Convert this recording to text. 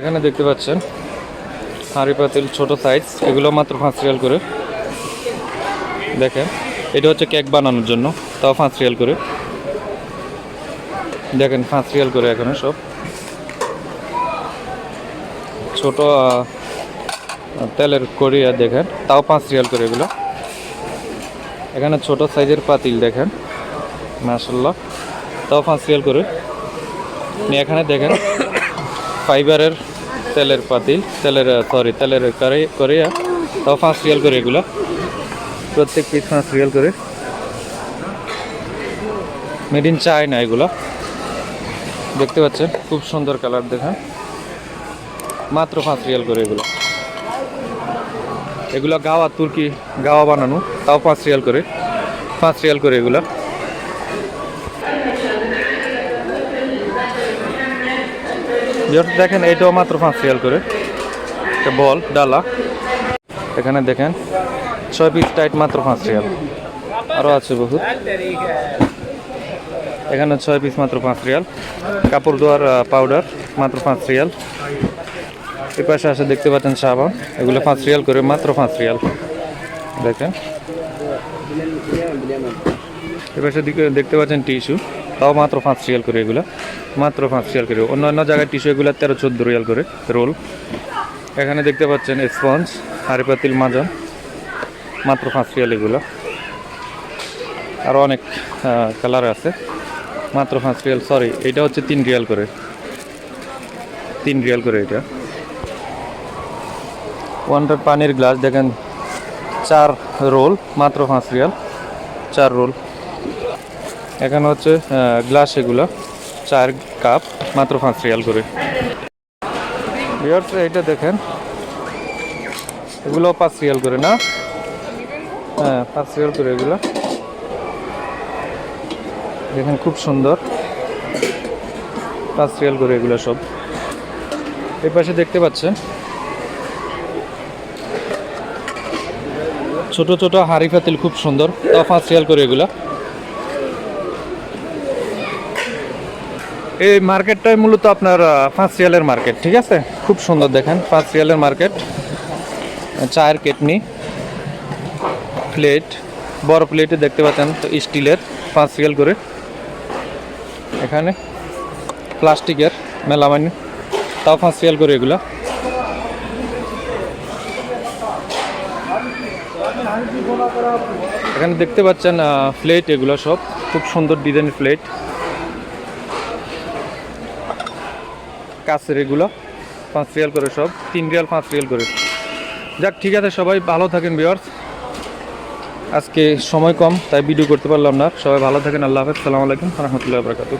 এখানে দেখতে পাচ্ছেন হাঁড়ি পাতিল, ছোট সাইজ এগুলো মাত্র পাঁচ রিয়াল করে। দেখেন, এটা হচ্ছে কেক বানানোর জন্য, তাও পাঁচ রিয়াল করে। দেখেন, পাঁচ রিয়াল করে এখানে সব। ছোট তেলের কড়িয়া দেখেন, তাও পাঁচ রিয়াল করে এগুলো। এখানে ছোট সাইজের পাতিল, দেখেন মাসাল্লাহ তাও পাঁচ রিয়াল করে। এখানে দেখেন ফাইবারের তেলের পাতিল, তেলের সরি তেলের কড়াইয়া তাও পাঁচ রিয়াল করে এগুলো। প্রত্যেক পিস পাঁচ রিয়াল করে। মেড ইন চায়না এগুলো। দেখতে পাচ্ছেন, খুব সুন্দর কালার দেখা মাত্র পাঁচ রিয়াল করে এগুলো। এগুলো গাওয়া তুর্কি, গাওয়া বানানো, তাও পাঁচ রিয়াল করে। পাঁচ রিয়াল করে এগুলো। যেহেতু দেখেন এটাও মাত্র পাঁচ রিয়াল করে। বল, ডালা। এখানে দেখেন, ছয় পিস টাইট মাত্র পাঁচ রিয়াল আরও আছে বহুত। এখানে ছয় পিস মাত্র পাঁচ রিয়াল কাপড় ধোয়ার পাউডার মাত্র পাঁচ রিয়াল এ পাশে আসে দেখতে পাচ্ছেন সাবান। এগুলো পাঁচ রিয়াল করে, মাত্র পাঁচ রিয়াল দেখেন। এ পাশে দিকে দেখতে পাচ্ছেন টিস্যু, তাও মাত্র পাঁচ রিয়াল করে এগুলো, মাত্র পাঁচ রিয়াল করে। অন্যান্য জায়গায় টিস্যু এগুলো তেরো চোদ্দ রিয়াল করে, রোল। এখানে দেখতে পাচ্ছেন স্পঞ্জ হাড়ি পাতিল মাজন, মাত্র পাঁচ রিয়াল এগুলো। আরও অনেক কালার আছে। মাত্র পাঁচ রিয়াল সরি এটা হচ্ছে তিন রিয়াল করে। তিন রিয়াল করে এটা। ওয়ানটার পানির গ্লাস দেখেন, চার রোল, মাত্র পাঁচ রিয়াল, চার রোল। এখানে হচ্ছে গ্লাস এগুলো, চার কাপ মাত্র পাঁচ রিয়াল করে। এইটা দেখেন। এগুলো পাঁচ রিয়াল করে না? হ্যাঁ পাঁচ রিয়াল করে এগুলো। দেখেন খুব সুন্দর। পাঁচ রিয়াল করে এগুলো সব। এই পাশে দেখতে পাচ্ছেন। ছোট ছোট হাড়ি পাতিল খুব সুন্দর। তাও পাঁচ রিয়াল করে এগুলা। এই মার্কেটটাই মূলত আপনার পাঁচ রিয়ালের মার্কেট, ঠিক আছে? খুব সুন্দর দেখেন পাঁচ রিয়ালের মার্কেট। চায়ের কেটনি, প্লেট, বড় প্লেটে দেখতে পাচ্ছেন, তো স্টিলের পাঁচ রিয়াল করে। এখানে প্লাস্টিকের মেলামানি তাও পাঁচ রিয়াল করে এগুলা। এখানে দেখতে পাচ্ছেন প্লেট এগুলো সব, খুব সুন্দর ডিজাইনের প্লেট। কাছের এগুলো, পাঁচ রিয়াল করে সব, তিন রিয়াল, পাঁচ রিয়াল করে। যাক, ঠিক আছে সবাই, ভালো থাকেন বিয়ার্স আজকে সময় কম, তাই ভিডিও করতে পারলাম না। সবাই ভালো থাকেন, আল্লাহ হাফেজ, সালাম আলাইকুম রহমতুল্লাহ বরকাত